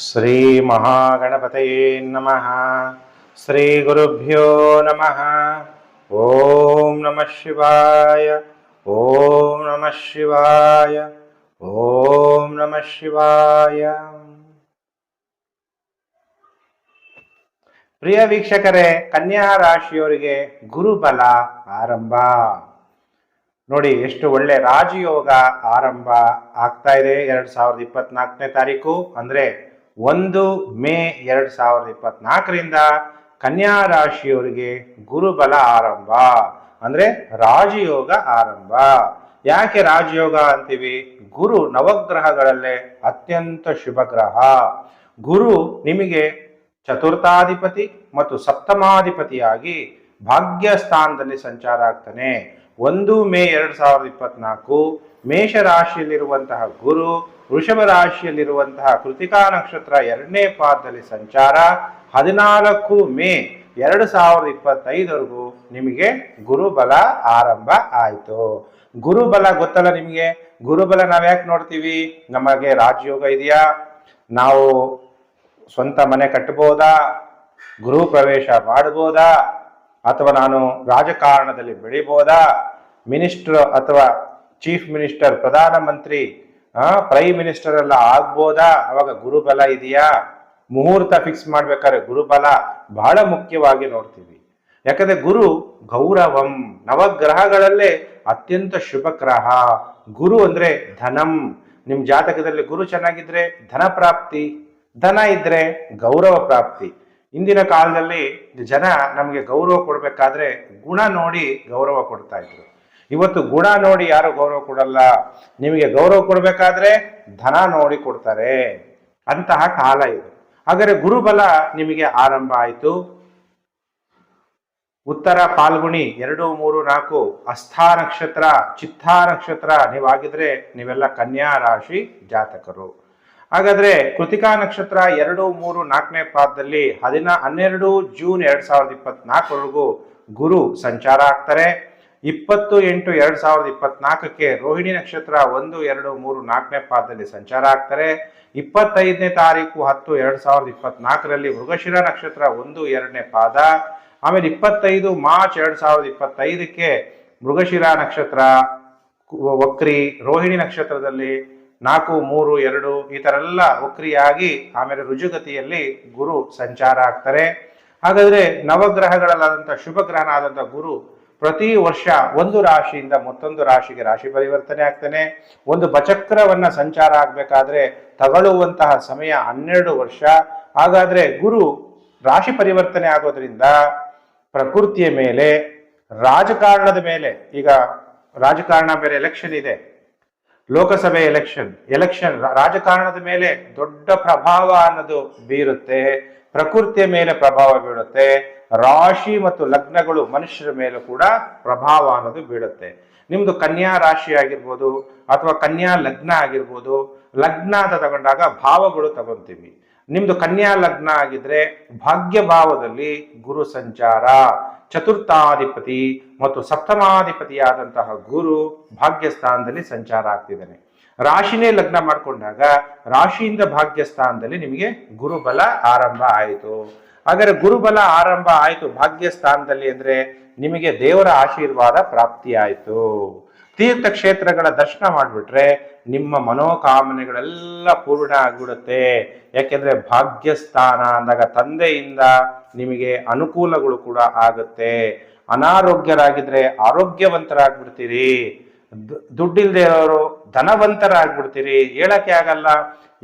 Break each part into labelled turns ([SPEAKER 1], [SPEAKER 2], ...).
[SPEAKER 1] ಶ್ರೀ ಮಹಾಗಣಪತಯೇ ನಮಃ. ಶ್ರೀ ಗುರುಭ್ಯೋ ನಮಃ. ಓಂ ನಮಃ ಶಿವಾಯ. ಓಂ ನಮಃ ಶಿವಾಯ. ಓಂ ನಮಃ ಶಿವಾಯ. ಪ್ರಿಯ ವೀಕ್ಷಕರೇ, ಕನ್ಯಾ ರಾಶಿಯವರಿಗೆ ಗುರುಬಲ ಆರಂಭ. ನೋಡಿ, ಎಷ್ಟು ಒಳ್ಳೆ ರಾಜಯೋಗ ಆರಂಭ ಆಗ್ತಾ ಇದೆ. ಎರಡ್ ಸಾವಿರದ ಇಪ್ಪತ್ನಾಲ್ಕನೇ ತಾರೀಕು. ಅಂದ್ರೆ ಒಂದು ಮೇ ಎರಡ್ ಸಾವಿರದ ಇಪ್ಪತ್ನಾಲ್ಕರಿಂದ ಕನ್ಯಾ ರಾಶಿಯವರಿಗೆ ಗುರುಬಲ ಆರಂಭ, ಅಂದ್ರೆ ರಾಜಯೋಗ ಆರಂಭ. ಯಾಕೆ ರಾಜಯೋಗ ಅಂತೀವಿ? ಗುರು ನವಗ್ರಹಗಳಲ್ಲೇ ಅತ್ಯಂತ ಶುಭ ಗ್ರಹ ಗುರು ನಿಮಗೆ ಚತುರ್ಥಾಧಿಪತಿ ಮತ್ತು ಸಪ್ತಮಾಧಿಪತಿಯಾಗಿ ಭಾಗ್ಯ ಸ್ಥಾನದಲ್ಲಿ ಸಂಚಾರ ಆಗ್ತಾನೆ. ಒಂದು ಮೇ ಎರಡ್ ಸಾವಿರದ ಇಪ್ಪತ್ನಾಲ್ಕು ಮೇಷ ರಾಶಿಯಲ್ಲಿರುವಂತಹ ಗುರು ವೃಷಭ ರಾಶಿಯಲ್ಲಿರುವಂತಹ ಕೃತಿಕಾ ನಕ್ಷತ್ರ ಎರಡನೇ ಪಾದದಲ್ಲಿ ಸಂಚಾರ, ಹದಿನಾಲ್ಕು ಮೇ ಎರಡು ಸಾವಿರದ ಇಪ್ಪತ್ತೈದವರೆಗೂ ನಿಮಗೆ ಗುರುಬಲ ಆರಂಭ ಆಯಿತು. ಗುರುಬಲ ಗೊತ್ತಲ್ಲ ನಿಮಗೆ? ಗುರುಬಲ ನಾವ್ಯಾಕೆ ನೋಡ್ತೀವಿ? ನಮಗೆ ರಾಜಯೋಗ ಇದೆಯಾ? ನಾವು ಸ್ವಂತ ಮನೆ ಕಟ್ಟಬಹುದಾ? ಗುರು ಪ್ರವೇಶ ಮಾಡಬಹುದಾ? ಅಥವಾ ನಾನು ರಾಜಕಾರಣದಲ್ಲಿ ಬೆಳಿಬೋದಾ ಮಿನಿಸ್ಟರ್ ಅಥವಾ ಚೀಫ್ ಮಿನಿಸ್ಟರ್ ಪ್ರಧಾನಮಂತ್ರಿ ಪ್ರೈಮ್ ಮಿನಿಸ್ಟರ್ ಎಲ್ಲ ಆಗ್ಬೋದಾ? ಅವಾಗ ಗುರುಬಲ ಇದೆಯಾ? ಮುಹೂರ್ತ ಫಿಕ್ಸ್ ಮಾಡ್ಬೇಕಾದ್ರೆ ಗುರುಬಲ ಬಹಳ ಮುಖ್ಯವಾಗಿ ನೋಡ್ತೀವಿ. ಯಾಕಂದ್ರೆ ಗುರು ಗೌರವಂ. ನವಗ್ರಹಗಳಲ್ಲೇ ಅತ್ಯಂತ ಶುಭ ಗ್ರಹ. ಗುರು ಅಂದ್ರೆ ಧನಂ. ನಿಮ್ ಜಾತಕದಲ್ಲಿ ಗುರು ಚೆನ್ನಾಗಿದ್ರೆ ಧನ ಪ್ರಾಪ್ತಿ, ಧನ ಇದ್ರೆ ಗೌರವ ಪ್ರಾಪ್ತಿ. ಇಂದಿನ ಕಾಲದಲ್ಲಿ ಜನ ನಮಗೆ ಗೌರವ ಕೊಡಬೇಕಾದ್ರೆ ಗುಣ ನೋಡಿ ಗೌರವ ಕೊಡ್ತಾ ಇದ್ರು. ಇವತ್ತು ಗುಣ ನೋಡಿ ಯಾರು ಗೌರವ ಕೊಡಲ್ಲ? ನಿಮಗೆ ಗೌರವ ಕೊಡಬೇಕಾದ್ರೆ ಧನ ನೋಡಿ ಕೊಡ್ತಾರೆ. ಅಂತಹ ಕಾಲ ಇದು. ಹಾಗಾದ್ರೆ ಗುರುಬಲ ನಿಮಗೆ ಆರಂಭ ಆಯಿತು. ಉತ್ತರ ಪಾಲ್ಗುಣಿ ಎರಡು, ಮೂರು, ನಾಲ್ಕು, ಅಸ್ಥಾ ನಕ್ಷತ್ರ, ಚಿತ್ತಾ ನಕ್ಷತ್ರ, ನೀವಾಗಿದ್ರೆ ನೀವೆಲ್ಲ ಕನ್ಯಾ ರಾಶಿ ಜಾತಕರು. ಹಾಗಾದ್ರೆ ಕೃತಿಕಾ ನಕ್ಷತ್ರ ಎರಡು, ಮೂರು, ನಾಲ್ಕನೇ ಪಾದದಲ್ಲಿ ಹದಿನಾ ಹನ್ನೆರಡು ಜೂನ್ ಎರಡ್ ಸಾವಿರದ ಇಪ್ಪತ್ನಾಲ್ಕರವರೆಗೂ ಗುರು ಸಂಚಾರ ಆಗ್ತಾರೆ. ಇಪ್ಪತ್ತು ಎಂಟು ಎರಡು ಸಾವಿರದ ಇಪ್ಪತ್ನಾಲ್ಕಕ್ಕೆ ರೋಹಿಣಿ ನಕ್ಷತ್ರ ಒಂದು, ಎರಡು, ಮೂರು, ನಾಲ್ಕನೇ ಪಾದದಲ್ಲಿ ಸಂಚಾರ ಆಗ್ತಾರೆ. ಇಪ್ಪತ್ತೈದನೇ ತಾರೀಕು ಹತ್ತು, ಎರಡು ಸಾವಿರದ ಇಪ್ಪತ್ನಾಲ್ಕರಲ್ಲಿ ಮೃಗಶಿರ ನಕ್ಷತ್ರ ಒಂದು, ಎರಡನೇ ಪಾದ. ಆಮೇಲೆ ಇಪ್ಪತ್ತೈದು ಮಾರ್ಚ್ ಎರಡು ಸಾವಿರದ ಇಪ್ಪತ್ತೈದಕ್ಕೆ ಮೃಗಶಿರ ನಕ್ಷತ್ರ, ವಕ್ರಿ, ರೋಹಿಣಿ ನಕ್ಷತ್ರದಲ್ಲಿ ನಾಲ್ಕು, ಮೂರು, ಎರಡು, ಈ ಥರ ಎಲ್ಲ ವಕ್ರಿಯಾಗಿ ಆಮೇಲೆ ರುಜುಗತಿಯಲ್ಲಿ ಗುರು ಸಂಚಾರ ಆಗ್ತಾರೆ. ಹಾಗಾದ್ರೆ ನವಗ್ರಹಗಳಲ್ಲಾದಂಥ ಶುಭ ಗ್ರಹನಾದಂಥ ಗುರು ಪ್ರತಿ ವರ್ಷ ಒಂದು ರಾಶಿಯಿಂದ ಮತ್ತೊಂದು ರಾಶಿಗೆ ರಾಶಿ ಪರಿವರ್ತನೆ ಆಗ್ತಾನೆ. ಒಂದು ಬಚಕ್ರವನ್ನ ಸಂಚಾರ ಆಗ್ಬೇಕಾದ್ರೆ ತಗೊಳ್ಳುವಂತಹ ಸಮಯ ಹನ್ನೆರಡು ವರ್ಷ. ಹಾಗಾದ್ರೆ ಗುರು ರಾಶಿ ಪರಿವರ್ತನೆ ಆಗೋದ್ರಿಂದ ಪ್ರಕೃತಿಯ ಮೇಲೆ, ರಾಜಕಾರಣದ ಮೇಲೆ, ಈಗ ರಾಜಕಾರಣ ಬೇರೆ ಎಲೆಕ್ಷನ್ ಇದೆ. ಲೋಕಸಭೆ ಎಲೆಕ್ಷನ್ ಎಲೆಕ್ಷನ್ ರಾಜಕಾರಣದ ಮೇಲೆ ದೊಡ್ಡ ಪ್ರಭಾವ ಅನ್ನೋದು ಬೀರುತ್ತೆ. ಪ್ರಕೃತಿಯ ಮೇಲೆ ಪ್ರಭಾವ ಬೀಳುತ್ತೆ. ರಾಶಿ ಮತ್ತು ಲಗ್ನಗಳು ಮನುಷ್ಯರ ಮೇಲೆ ಕೂಡ ಪ್ರಭಾವ ಅನ್ನೋದು ಬೀಳುತ್ತೆ. ನಿಮ್ದು ಕನ್ಯಾ ರಾಶಿ ಆಗಿರ್ಬೋದು ಅಥವಾ ಕನ್ಯಾ ಲಗ್ನ ಆಗಿರ್ಬೋದು, ಲಗ್ನ ಅಂತ ತಗೊಂಡಾಗ ಭಾವಗಳು ತಗೊಂತೀವಿ. ನಿಮ್ದು ಕನ್ಯಾ ಲಗ್ನ ಆಗಿದ್ರೆ ಭಾಗ್ಯ ಭಾವದಲ್ಲಿ ಗುರು ಸಂಚಾರ, ಚತುರ್ಥಾಧಿಪತಿ ಮತ್ತು ಸಪ್ತಮಾಧಿಪತಿಯಾದಂತಹ ಗುರು ಭಾಗ್ಯ ಸ್ಥಾನದಲ್ಲಿ ಸಂಚಾರ ಆಗ್ತಿದ್ದಾನೆ. ರಾಶಿನೇ ಲಗ್ನ ಮಾಡ್ಕೊಂಡಾಗ ರಾಶಿಯಿಂದ ಭಾಗ್ಯ ಸ್ಥಾನದಲ್ಲಿ ನಿಮಗೆ ಗುರುಬಲ ಆರಂಭ ಆಯಿತು. ಹಾಗಾದ್ರೆ ಗುರುಬಲ ಆರಂಭ ಆಯಿತು ಭಾಗ್ಯ ಸ್ಥಾನದಲ್ಲಿ ಅಂದ್ರೆ ನಿಮಗೆ ದೇವರ ಆಶೀರ್ವಾದ ಪ್ರಾಪ್ತಿ ಆಯಿತು. ತೀರ್ಥಕ್ಷೇತ್ರಗಳ ದರ್ಶನ ಮಾಡಿಬಿಟ್ರೆ ನಿಮ್ಮ ಮನೋಕಾಮನೆಗಳೆಲ್ಲ ಪೂರ್ಣ ಆಗ್ಬಿಡುತ್ತೆ. ಯಾಕೆಂದ್ರೆ ಭಾಗ್ಯಸ್ಥಾನ ಅಂದಾಗ ತಂದೆಯಿಂದ ನಿಮಗೆ ಅನುಕೂಲಗಳು ಕೂಡ ಆಗುತ್ತೆ. ಅನಾರೋಗ್ಯರಾಗಿದ್ರೆ ಆರೋಗ್ಯವಂತರಾಗ್ಬಿಡ್ತೀರಿ. ದುಡ್ಡಿಲ್ದೇ ಇರೋರು ಧನವಂತರಾಗ್ಬಿಡ್ತೀರಿ, ಹೇಳಕ್ಕೆ ಆಗಲ್ಲ,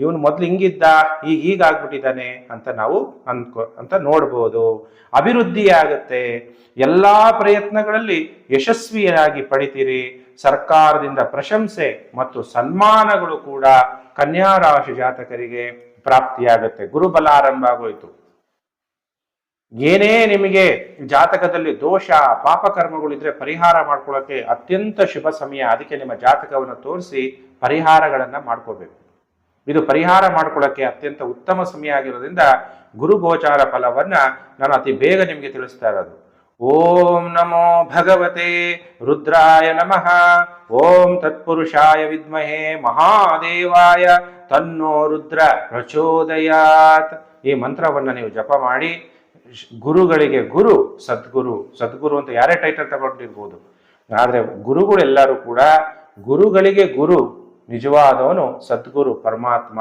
[SPEAKER 1] ಇವನು ಮೊದ್ಲು ಹಿಂಗಿದ್ದ ಈಗ ಈಗ ಆಗ್ಬಿಟ್ಟಿದ್ದಾನೆ ಅಂತ ನಾವು ಅನ್ಕೊ ಅಂತ ನೋಡ್ಬೋದು. ಅಭಿವೃದ್ಧಿ ಆಗುತ್ತೆ. ಎಲ್ಲಾ ಪ್ರಯತ್ನಗಳಲ್ಲಿ ಯಶಸ್ವಿಯಾಗಿ ಪಡಿತೀರಿ. ಸರ್ಕಾರದಿಂದ ಪ್ರಶಂಸೆ ಮತ್ತು ಸನ್ಮಾನಗಳು ಕೂಡ ಕನ್ಯಾ ರಾಶಿ ಜಾತಕರಿಗೆ ಪ್ರಾಪ್ತಿಯಾಗುತ್ತೆ. ಗುರುಬಲ ಆರಂಭ ಆಗೋಯ್ತು. ಏನೇ ನಿಮಗೆ ಜಾತಕದಲ್ಲಿ ದೋಷ, ಪಾಪಕರ್ಮಗಳಿದ್ರೆ ಪರಿಹಾರ ಮಾಡ್ಕೊಳ್ಳೋಕೆ ಅತ್ಯಂತ ಶುಭ ಸಮಯ. ಅದಕ್ಕೆ ನಿಮ್ಮ ಜಾತಕವನ್ನು ತೋರಿಸಿ ಪರಿಹಾರಗಳನ್ನ ಮಾಡ್ಕೋಬೇಕು. ಇದು ಪರಿಹಾರ ಮಾಡ್ಕೊಳ್ಳೋಕೆ ಅತ್ಯಂತ ಉತ್ತಮ ಸಮಯ ಆಗಿರೋದ್ರಿಂದ ಗುರು ಗೋಚಾರ ಫಲವನ್ನ ನಾನು ಅತಿ ಬೇಗ ನಿಮಗೆ ತಿಳಿಸ್ತಾ ಇರೋದು. ಓಂ ನಮೋ ಭಗವತೆ ರುದ್ರಾಯ ನಮಃ. ಓಂ ತತ್ಪುರುಷಾಯ ವಿದ್ಮಹೇ ಮಹಾದೇವಾಯ ತನ್ನೋ ರುದ್ರ ಪ್ರಚೋದಯಾತ್. ಈ ಮಂತ್ರವನ್ನು ನೀವು ಜಪ ಮಾಡಿ ಗುರುಗಳಿಗೆ ಗುರು, ಸದ್ಗುರು ಸದ್ಗುರು ಅಂತ ಯಾರೇ ಟೈಟಲ್ ತಗೊಂಡಿರ್ಬೋದು. ಆದರೆ ಗುರುಗಳೆಲ್ಲರೂ ಕೂಡ ಗುರುಗಳಿಗೆ ಗುರು, ನಿಜವಾದವನು ಸದ್ಗುರು, ಪರಮಾತ್ಮ,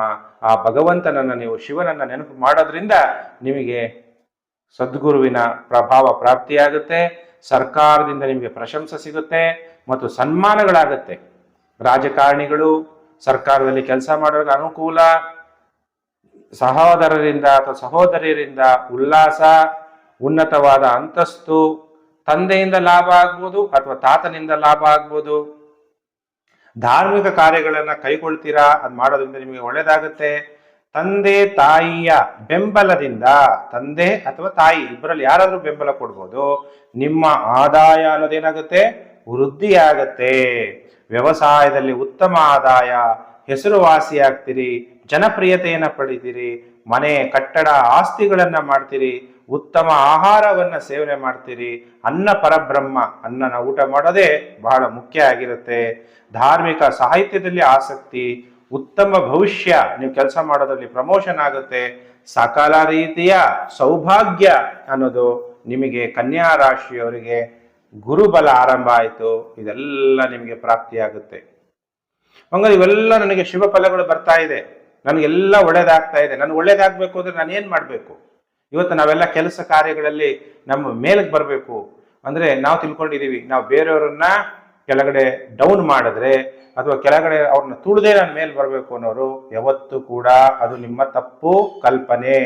[SPEAKER 1] ಆ ಭಗವಂತನನ್ನು ನೀವು ಶಿವನನ್ನ ನೆನಪು ಮಾಡೋದ್ರಿಂದ ನಿಮಗೆ ಸದ್ಗುರುವಿನ ಪ್ರಭಾವ ಪ್ರಾಪ್ತಿಯಾಗುತ್ತೆ, ಸರ್ಕಾರದಿಂದ ನಿಮಗೆ ಪ್ರಶಂಸೆ ಸಿಗುತ್ತೆ ಮತ್ತು ಸನ್ಮಾನಗಳಾಗುತ್ತೆ. ರಾಜಕಾರಣಿಗಳು ಸರ್ಕಾರದಲ್ಲಿ ಕೆಲಸ ಮಾಡೋರಿಗೆ ಅನುಕೂಲ ಸಹೋದರರಿಂದ ಅಥವಾ ಸಹೋದರಿಯರಿಂದ ಉಲ್ಲಾಸ, ಉನ್ನತವಾದ ಅಂತಸ್ತು, ತಂದೆಯಿಂದ ಲಾಭ ಆಗ್ಬೋದು ಅಥವಾ ತಾತನಿಂದ ಲಾಭ ಆಗ್ಬೋದು. ಧಾರ್ಮಿಕ ಕಾರ್ಯಗಳನ್ನು ಕೈಗೊಳ್ತೀರಾ? ಅದು ಮಾಡೋದ್ರಿಂದ ನಿಮಗೆ ಒಳ್ಳೇದಾಗುತ್ತೆ. ತಂದೆ, ತಾಯಿಯ ಬೆಂಬಲದಿಂದ, ತಂದೆ ಅಥವಾ ತಾಯಿ ಇಬ್ಬರಲ್ಲಿ ಯಾರಾದರೂ ಬೆಂಬಲ ಕೊಡ್ಬೋದು. ನಿಮ್ಮ ಆದಾಯ ಅನ್ನೋದೇನಾಗುತ್ತೆ? ವೃದ್ಧಿಯಾಗತ್ತೆ. ವ್ಯವಸಾಯದಲ್ಲಿ ಉತ್ತಮ ಆದಾಯ, ಹೆಸರುವಾಸಿಯಾಗ್ತೀರಿ. ಜನಪ್ರಿಯತೆಯನ್ನ ಪಡಿತೀರಿ, ಮನೆ ಕಟ್ಟಡ ಆಸ್ತಿಗಳನ್ನು ಮಾಡ್ತೀರಿ, ಉತ್ತಮ ಆಹಾರವನ್ನ ಸೇವನೆ ಮಾಡ್ತೀರಿ. ಅನ್ನ ಪರಬ್ರಹ್ಮ, ಅನ್ನನ ಊಟ ಮಾಡೋದೇ ಬಹಳ ಮುಖ್ಯ ಆಗಿರುತ್ತೆ. ಧಾರ್ಮಿಕ ಸಾಹಿತ್ಯದಲ್ಲಿ ಆಸಕ್ತಿ, ಉತ್ತಮ ಭವಿಷ್ಯ, ನೀವು ಕೆಲಸ ಮಾಡೋದ್ರಲ್ಲಿ ಪ್ರಮೋಷನ್ ಆಗುತ್ತೆ. ಸಕಲ ರೀತಿಯ ಸೌಭಾಗ್ಯ ಅನ್ನೋದು ನಿಮಗೆ ಕನ್ಯಾ ರಾಶಿಯವರಿಗೆ ಗುರುಬಲ ಆರಂಭ ಆಯಿತು. ಇದೆಲ್ಲ ನಿಮಗೆ ಪ್ರಾಪ್ತಿಯಾಗುತ್ತೆ. ಮಂಗಲ್ ಇವೆಲ್ಲ ನನಗೆ ಶುಭ ಫಲಗಳು ಬರ್ತಾ ಇದೆ. ನನಗೆಲ್ಲ ಒಳ್ಳೇದಾಗ್ತಾ ಇದೆ. ನನಗೆ ಒಳ್ಳೇದಾಗಬೇಕು ಅಂದರೆ ನಾನು ಏನು ಮಾಡಬೇಕು? ಇವತ್ತು ನಾವೆಲ್ಲ ಕೆಲಸ ಕಾರ್ಯಗಳಲ್ಲಿ ನಮ್ಮ ಮೇಲಕ್ಕೆ ಬರಬೇಕು. ಅಂದರೆ ನಾವು ತಿಳ್ಕೊಂಡಿದ್ದೀವಿ ನಾವು ಬೇರೆಯವರನ್ನ ಕೆಳಗಡೆ ಡೌನ್ ಮಾಡಿದ್ರೆ ಅಥವಾ ಕೆಳಗಡೆ ಅವ್ರನ್ನ ತುಳಿದೇ ನಾನು ಮೇಲೆ ಬರಬೇಕು ಅನ್ನೋರು ಯಾವತ್ತೂ ಕೂಡ ಅದು ನಿಮ್ಮ ತಪ್ಪು ಕಲ್ಪನೆ.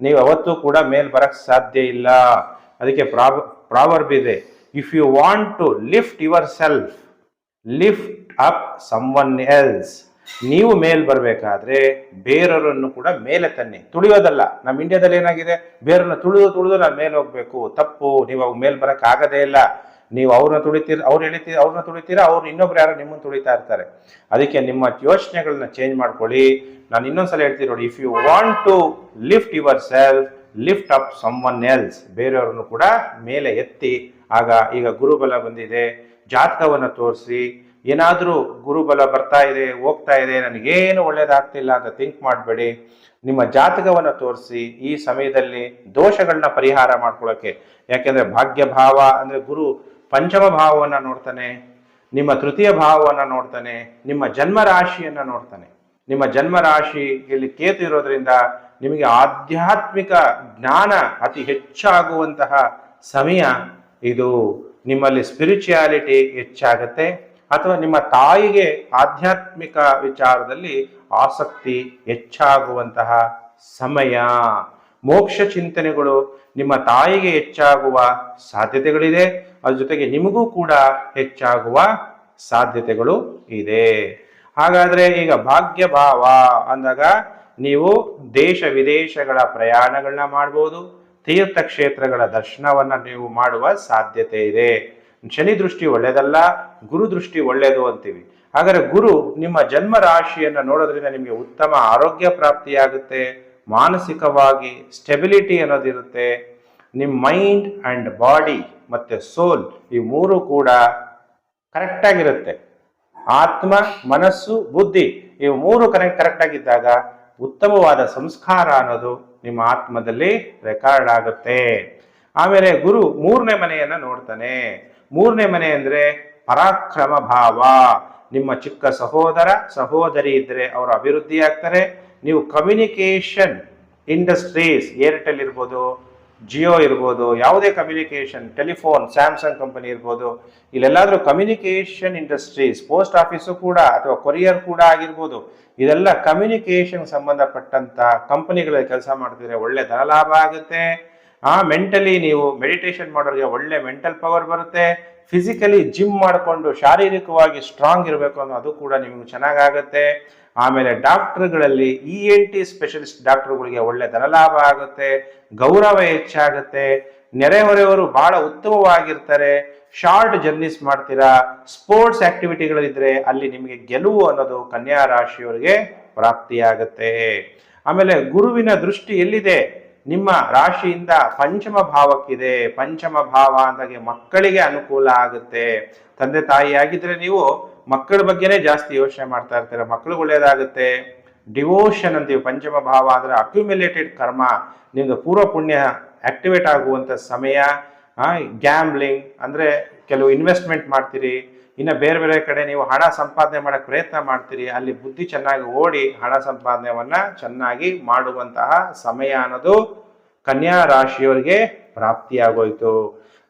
[SPEAKER 1] ನೀವು ಯಾವತ್ತೂ ಕೂಡ ಮೇಲೆ ಬರಕ್ಕೆ ಸಾಧ್ಯ ಇಲ್ಲ. ಅದಕ್ಕೆ ಪ್ರಾಬ್ ಪ್ರಾವರ್ಬ್ ಇದೆ if you want to lift yourself lift up someone else ನೀವು ಮೇಲ್ ಬರಬೇಕಾದ್ರೆ ಬೇರೆಯವರನ್ನು ಕೂಡ ಮೇಲೆ ತನ್ನಿ. ತುಳಿಯೋದಲ್ಲ. ನಮ್ಮ ಇಂಡಿಯಾದಲ್ಲಿ ಏನಾಗಿದೆ? ಬೇರನ್ನ ತುಳಿದು ತುಳಿದು ನಾನು ಮೇಲೆ ಹೋಗ್ಬೇಕು. ತಪ್ಪು. ನೀವು ಅವಾಗ ಮೇಲ್ ಬರಕ್ ಆಗದೇ ಇಲ್ಲ. ನೀವು ಅವ್ರನ್ನ ತುಳಿತೀರ, ಅವ್ರು ಎಳಿತೀರ ಅವ್ರನ್ನ ತುಳಿತೀರ? ಅವ್ರು ಇನ್ನೊಬ್ರು ಯಾರೋ ನಿಮ್ಮನ್ನು ತುಳಿತಾ ಇರ್ತಾರೆ. ಅದಕ್ಕೆ ನಿಮ್ಮ ಯೋಚನೆಗಳನ್ನ ಚೇಂಜ್ ಮಾಡ್ಕೊಳ್ಳಿ. ನಾನು ಇನ್ನೊಂದ್ಸಲ ಹೇಳ್ತೀನಿ ನೋಡಿ if you want to lift yourself lift up someone else ಬೇರೆಯವ್ರನ್ನು ಕೂಡ ಮೇಲೆ ಎತ್ತಿ. ಆಗ ಈಗ ಗುರುಬಲ ಬಂದಿದೆ. ಜಾತಕವನ್ನು ತೋರಿಸಿ. ಏನಾದರೂ ಗುರುಬಲ ಬರ್ತಾ ಇದೆ, ಹೋಗ್ತಾ ಇದೆ, ನನಗೇನು ಒಳ್ಳೇದಾಗ್ತಿಲ್ಲ ಅಂತ ಥಿಂಕ್ ಮಾಡಬೇಡಿ. ನಿಮ್ಮ ಜಾತಕವನ್ನು ತೋರಿಸಿ, ಈ ಸಮಯದಲ್ಲಿ ದೋಷಗಳನ್ನ ಪರಿಹಾರ ಮಾಡ್ಕೊಳ್ಳೋಕೆ ಯಾಕೆಂದರೆ ಭಾಗ್ಯ ಭಾವ ಅಂದರೆ ಗುರು ಪಂಚಮ ಭಾವವನ್ನು ನೋಡ್ತಾನೆ, ನಿಮ್ಮ ತೃತೀಯ ಭಾವವನ್ನು ನೋಡ್ತಾನೆ, ನಿಮ್ಮ ಜನ್ಮ ರಾಶಿಯನ್ನ ನೋಡ್ತಾನೆ. ನಿಮ್ಮ ಜನ್ಮ ರಾಶಿ ಇಲ್ಲಿ ಕೇತು ಇರೋದ್ರಿಂದ ನಿಮಗೆ ಆಧ್ಯಾತ್ಮಿಕ ಜ್ಞಾನ ಅತಿ ಹೆಚ್ಚಾಗುವಂತಹ ಸಮಯ ಇದು. ನಿಮ್ಮಲ್ಲಿ ಸ್ಪಿರಿಚುಯಾಲಿಟಿ ಹೆಚ್ಚಾಗತ್ತೆ. ಅಥವಾ ನಿಮ್ಮ ತಾಯಿಗೆ ಆಧ್ಯಾತ್ಮಿಕ ವಿಚಾರದಲ್ಲಿ ಆಸಕ್ತಿ ಹೆಚ್ಚಾಗುವಂತಹ ಸಮಯ. ಮೋಕ್ಷ ಚಿಂತನೆಗಳು ನಿಮ್ಮ ತಾಯಿಗೆ ಹೆಚ್ಚಾಗುವ ಸಾಧ್ಯತೆಗಳಿದೆ. ಅದ್ರ ಜೊತೆಗೆ ನಿಮಗೂ ಕೂಡ ಹೆಚ್ಚಾಗುವ ಸಾಧ್ಯತೆಗಳು ಇದೆ. ಹಾಗಾದ್ರೆ ಈಗ ಭಾಗ್ಯ ಭಾವ ಅಂದಾಗ ನೀವು ದೇಶ ವಿದೇಶಗಳ ಪ್ರಯಾಣಗಳನ್ನ ಮಾಡ್ಬೋದು. ತೀರ್ಥಕ್ಷೇತ್ರಗಳ ದರ್ಶನವನ್ನ ನೀವು ಮಾಡುವ ಸಾಧ್ಯತೆ ಇದೆ. ಶನಿ ದೃಷ್ಟಿ ಒಳ್ಳೇದಲ್ಲ, ಗುರು ದೃಷ್ಟಿ ಒಳ್ಳೇದು ಅಂತೀವಿ. ಹಾಗಾದ್ರೆ ಗುರು ನಿಮ್ಮ ಜನ್ಮ ರಾಶಿಯನ್ನ ನೋಡೋದ್ರಿಂದ ನಿಮಗೆ ಉತ್ತಮ ಆರೋಗ್ಯ ಪ್ರಾಪ್ತಿಯಾಗುತ್ತೆ, ಮಾನಸಿಕವಾಗಿ ಸ್ಟೆಬಿಲಿಟಿ ಅನ್ನೋದಿರುತ್ತೆ ನಿಮ್ಮ ಮೈಂಡ್ ಆ್ಯಂಡ್ ಬಾಡಿ ಮತ್ತು ಸೋಲ್ ಈ ಮೂರು ಕೂಡ ಕರೆಕ್ಟಾಗಿರುತ್ತೆ ಆತ್ಮ, ಮನಸ್ಸು, ಬುದ್ಧಿ ಈ ಮೂರು ಕರೆಕ್ಟ್ ಕರೆಕ್ಟಾಗಿದ್ದಾಗ ಉತ್ತಮವಾದ ಸಂಸ್ಕಾರ ಅನ್ನೋದು ನಿಮ್ಮ ಆತ್ಮದಲ್ಲಿ ರೆಕಾರ್ಡ್ ಆಗುತ್ತೆ. ಆಮೇಲೆ ಗುರು ಮೂರನೇ ಮನೆಯನ್ನು ನೋಡ್ತಾನೆ. ಮೂರನೇ ಮನೆ ಅಂದರೆ ಪರಾಕ್ರಮ ಭಾವ. ನಿಮ್ಮ ಚಿಕ್ಕ ಸಹೋದರ, ಸಹೋದರಿ ಇದ್ದರೆ ಅವರು ಅಭಿವೃದ್ಧಿ ಆಗ್ತಾರೆ. ನೀವು ಕಮ್ಯುನಿಕೇಷನ್ ಇಂಡಸ್ಟ್ರೀಸ್ ಏರ್ಟೆಲ್ ಇರ್ಬೋದು, ಜಿಯೋ ಇರ್ಬೋದು, ಯಾವುದೇ ಕಮ್ಯುನಿಕೇಷನ್ ಟೆಲಿಫೋನ್ ಸ್ಯಾಮ್ಸಂಗ್ ಕಂಪನಿ ಇರ್ಬೋದು, ಇಲ್ಲೆಲ್ಲಾದರೂ ಕಮ್ಯುನಿಕೇಷನ್ ಇಂಡಸ್ಟ್ರೀಸ್ ಪೋಸ್ಟ್ ಆಫೀಸು ಕೂಡ ಅಥವಾ ಕೊರಿಯರ್ ಕೂಡ ಆಗಿರ್ಬೋದು. ಇದೆಲ್ಲ ಕಮ್ಯುನಿಕೇಷನ್ ಸಂಬಂಧಪಟ್ಟಂತ ಕಂಪನಿಗಳಲ್ಲಿ ಕೆಲಸ ಮಾಡ್ತಿದ್ರೆ ಒಳ್ಳೆ ಧನಲಾಭ ಆಗುತ್ತೆ. ಆ ಮೆಂಟಲಿ ನೀವು ಮೆಡಿಟೇಷನ್ ಮಾಡೋರಿಗೆ ಒಳ್ಳೆ ಮೆಂಟಲ್ ಪವರ್ ಬರುತ್ತೆ. ಫಿಸಿಕಲಿ ಜಿಮ್ ಮಾಡಿಕೊಂಡು ಶಾರೀರಿಕವಾಗಿ ಸ್ಟ್ರಾಂಗ್ ಇರಬೇಕು ಅನ್ನೋ ಅದು ಕೂಡ ನಿಮಗೆ ಚೆನ್ನಾಗಾಗುತ್ತೆ. ಆಮೇಲೆ ಡಾಕ್ಟರ್ಗಳಲ್ಲಿ ಇ ಎನ್ ಟಿ ಸ್ಪೆಷಲಿಸ್ಟ್ ಡಾಕ್ಟರ್ಗಳಿಗೆ ಒಳ್ಳೆ ಧನಲಾಭ ಆಗುತ್ತೆ. ಗೌರವ ಹೆಚ್ಚಾಗುತ್ತೆ. ನೆರೆಹೊರೆಯವರು ಬಹಳ ಉತ್ತಮವಾಗಿರ್ತಾರೆ. ಶಾರ್ಟ್ ಜರ್ನೀಸ್ ಮಾಡ್ತೀರಾ? ಸ್ಪೋರ್ಟ್ಸ್ ಆಕ್ಟಿವಿಟಿಗಳಿದ್ರೆ ಅಲ್ಲಿ ನಿಮಗೆ ಗೆಲುವು ಅನ್ನೋದು ಕನ್ಯಾ ರಾಶಿಯವರಿಗೆ ಪ್ರಾಪ್ತಿಯಾಗುತ್ತೆ. ಆಮೇಲೆ ಗುರುವಿನ ದೃಷ್ಟಿ ಎಲ್ಲಿದೆ? ನಿಮ್ಮ ರಾಶಿಯಿಂದ ಪಂಚಮ ಭಾವಕ್ಕಿದೆ. ಪಂಚಮ ಭಾವ ಅಂದಾಗೆ ಮಕ್ಕಳಿಗೆ ಅನುಕೂಲ ಆಗುತ್ತೆ. ತಂದೆ ತಾಯಿ ಆಗಿದ್ರೆ ನೀವು ಮಕ್ಕಳ ಬಗ್ಗೆನೇ ಜಾಸ್ತಿ ಯೋಚನೆ ಮಾಡ್ತಾ ಇರ್ತೀರ. ಮಕ್ಕಳಿಗೆ ಒಳ್ಳೇದಾಗುತ್ತೆ. ಡಿವೋಷನ್ ಅಂತೀವಿ. ಪಂಚಮ ಭಾವ ಅಂದ್ರೆ ಅಕ್ಯುಮಿಲೇಟೆಡ್ ಕರ್ಮ. ನಿಮ್ದು ಪೂರ್ವ ಪುಣ್ಯ ಆಕ್ಟಿವೇಟ್ ಆಗುವಂಥ ಸಮಯ. ಗ್ಯಾಮ್ಲಿಂಗ್ ಅಂದ್ರೆ ಕೆಲವು ಇನ್ವೆಸ್ಟ್ಮೆಂಟ್ ಮಾಡ್ತೀರಿ. ಇನ್ನು ಬೇರೆ ಬೇರೆ ಕಡೆ ನೀವು ಹಣ ಸಂಪಾದನೆ ಮಾಡೋಕ್ಕೆ ಪ್ರಯತ್ನ ಮಾಡ್ತೀರಿ, ಅಲ್ಲಿ ಬುದ್ಧಿ ಚೆನ್ನಾಗಿ ಓಡಿ ಹಣ ಸಂಪಾದನೆಯನ್ನ ಚೆನ್ನಾಗಿ ಮಾಡುವಂತಹ ಸಮಯ ಅನ್ನೋದು ಕನ್ಯಾ ರಾಶಿಯವರಿಗೆ ಪ್ರಾಪ್ತಿಯಾಗೋಯ್ತು.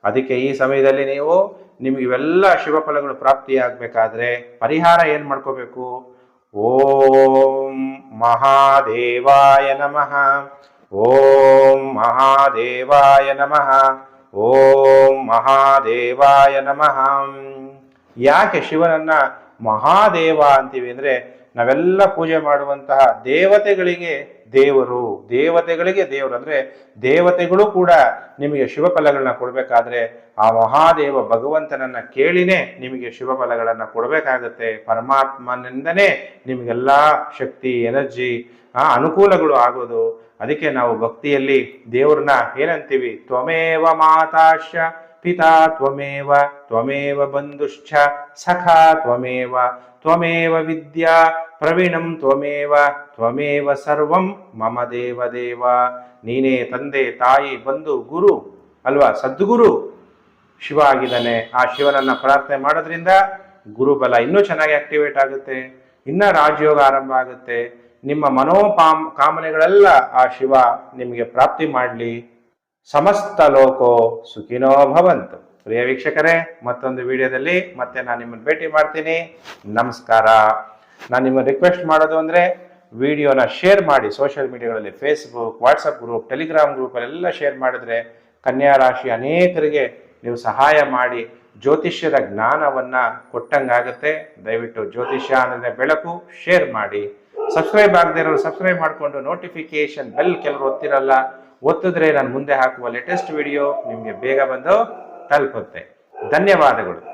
[SPEAKER 1] ಅದಕ್ಕೆ ಈ ಸಮಯದಲ್ಲಿ ನೀವು ನಿಮ್ಗೆ ಇವೆಲ್ಲ ಶುಭ ಫಲಗಳು ಪ್ರಾಪ್ತಿಯಾಗಬೇಕಾದ್ರೆ ಪರಿಹಾರ ಏನು ಮಾಡ್ಕೋಬೇಕು? ಓಂ ಮಹಾದೇವಾಯ ನಮಃ. ಓಂ ಮಹಾದೇವಾಯ ನಮಃ. ಓಂ ಮಹಾದೇವಾಯ ನಮಃ. ಯಾಕೆ ಶಿವನನ್ನ ಮಹಾದೇವ ಅಂತೀವಿ ಅಂದ್ರೆ ನಾವೆಲ್ಲ ಪೂಜೆ ಮಾಡುವಂತಹ ದೇವತೆಗಳಿಗೆ ದೇವರು ದೇವತೆಗಳಿಗೆ ದೇವರು ಅಂದ್ರೆ ದೇವತೆಗಳು ಕೂಡ ನಿಮಗೆ ಶಿವ ಫಲಗಳನ್ನ ಕೊಡಬೇಕಾದ್ರೆ ಆ ಮಹಾದೇವ ಭಗವಂತನನ್ನ ಕೇಳಿನೇ ನಿಮಗೆ ಶಿವ ಫಲಗಳನ್ನ ಕೊಡಬೇಕಾಗತ್ತೆ. ಪರಮಾತ್ಮನಿಂದನೇ ನಿಮಗೆಲ್ಲ ಶಕ್ತಿ, ಎನರ್ಜಿ, ಆ ಅನುಕೂಲಗಳು ಆಗೋದು. ಅದಕ್ಕೆ ನಾವು ಭಕ್ತಿಯಲ್ಲಿ ದೇವ್ರನ್ನ ಏನಂತೀವಿ? ತ್ವಮೇವ ಮಾತಾಶ ಪಿತಾ ತ್ವಮೇವ ತ್ವಮೇವ ಬಂಧುಶ್ಚ, ಸಖಾ ತ್ವಮೇವ ತ್ವಮೇವ ವಿದ್ಯಾ, ಪ್ರವೀಣಂ ತ್ವಮೇವ ತ್ವಮೇವ ಸರ್ವಂ ಮಮ ದೇವ ದೇವ. ನೀನೇ ತಂದೆ, ತಾಯಿ, ಬಂಧು, ಗುರು, ಅಲ್ವಾ, ಸದ್ಗುರು ಶಿವ ಆಗಿದ್ದಾನೆ ಆ ಶಿವನನ್ನ ಪ್ರಾರ್ಥನೆ ಮಾಡೋದ್ರಿಂದ ಗುರುಬಲ ಇನ್ನೂ ಚೆನ್ನಾಗಿ ಆಕ್ಟಿವೇಟ್ ಆಗುತ್ತೆ. ಇನ್ನ ರಾಜಯೋಗ ಆರಂಭ ಆಗುತ್ತೆ. ನಿಮ್ಮ ಮನೋಪಾಮ್ ಕಾಮನೆಗಳೆಲ್ಲ ಆ ಶಿವ ನಿಮಗೆ ಪ್ರಾಪ್ತಿ ಮಾಡಲಿ. ಸಮಸ್ತ ಲೋಕೋ ಸುಖಿನೋ ಭವಂತು. ಪ್ರಿಯ ವೀಕ್ಷಕರೇ, ಮತ್ತೊಂದು ವಿಡಿಯೋದಲ್ಲಿ ಮತ್ತೆ ನಾನು ನಿಮ್ಮನ್ನು ಭೇಟಿ ಮಾಡ್ತೀನಿ. ನಮಸ್ಕಾರ. ನಾನು ನಿಮ್ಮನ್ನು ರಿಕ್ವೆಸ್ಟ್ ಮಾಡೋದು ಅಂದರೆ ವಿಡಿಯೋನ ಶೇರ್ ಮಾಡಿ ಸೋಷಿಯಲ್ ಮೀಡಿಯಾಗಳಲ್ಲಿ ಫೇಸ್ಬುಕ್ ವಾಟ್ಸಪ್ ಗ್ರೂಪ್ ಟೆಲಿಗ್ರಾಮ್ ಗ್ರೂಪಲ್ಲೆಲ್ಲ ಶೇರ್ ಮಾಡಿದ್ರೆ ಕನ್ಯಾ ರಾಶಿ ಅನೇಕರಿಗೆ ನೀವು ಸಹಾಯ ಮಾಡಿ ಜ್ಯೋತಿಷ್ಯದ ಜ್ಞಾನವನ್ನು ಕೊಟ್ಟಂಗಾಗುತ್ತೆ. ದಯವಿಟ್ಟು ಜ್ಯೋತಿಷ್ಯ ಅಂದರೆ ಬೆಳಕು ಶೇರ್ ಮಾಡಿ. ಸಬ್ಸ್ಕ್ರೈಬ್ ಆಗದೆ ಇರೋರು ಸಬ್ಸ್ಕ್ರೈಬ್ ಮಾಡಿಕೊಂಡು ನೋಟಿಫಿಕೇಶನ್ ಬೆಲ್ ಕೆಲವರು ಒತ್ತಿರಲ್ಲ. ಒತ್ತಿದ್ರೆ ನಾನು ಮುಂದೆ ಹಾಕುವ ಲೇಟೆಸ್ಟ್ ವಿಡಿಯೋ ನಿಮಗೆ ಬೇಗ ಬಂದು ತಲುಪುತ್ತೆ. ಧನ್ಯವಾದಗಳು.